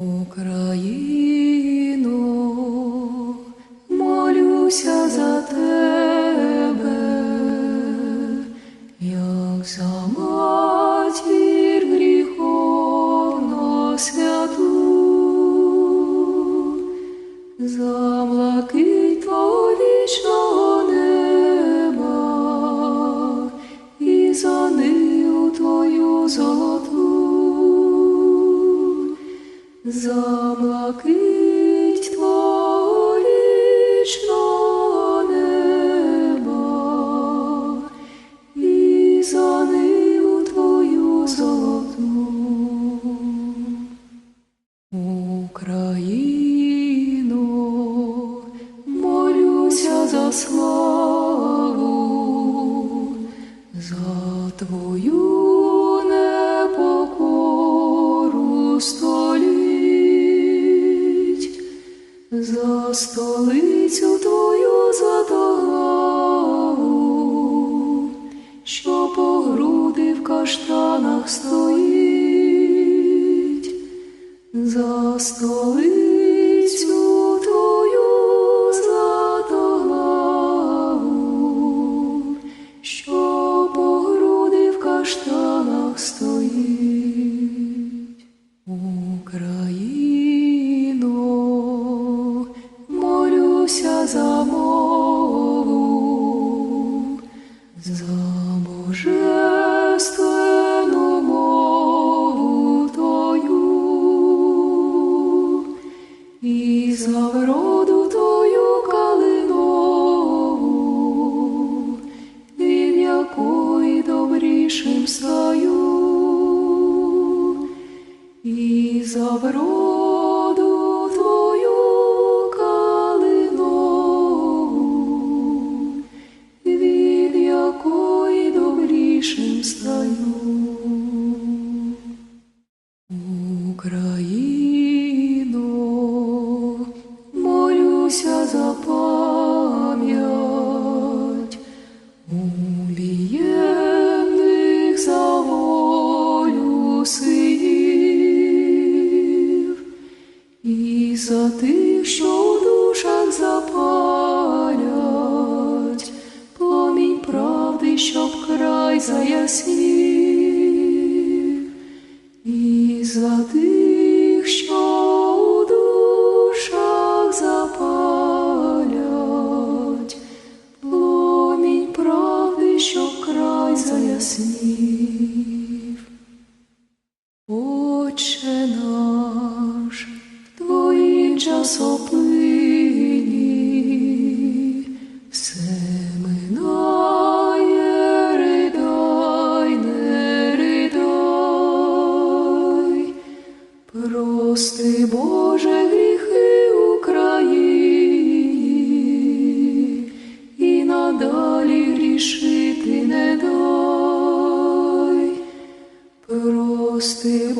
Україно, молюся за тебе, як за матір гріховно святу, За блакить твого вічного неба і за ниву твою золоту. Молюся за славу, за твою за столицю твою златоглаву, що по груди в каштанах стоїть, за столицю молюся за божественну і за вроду Твою калинову, і вроду тих, що в душах запалять пломінь правди, щоб край заяснів. І за тих, що у душах запалять, пломінь правди, що край заяснів. Твоїм часоплині, все минає, ридай, не ридай. Прости, Боже, гріхи Україні, і надалі грішити не дай. Прости,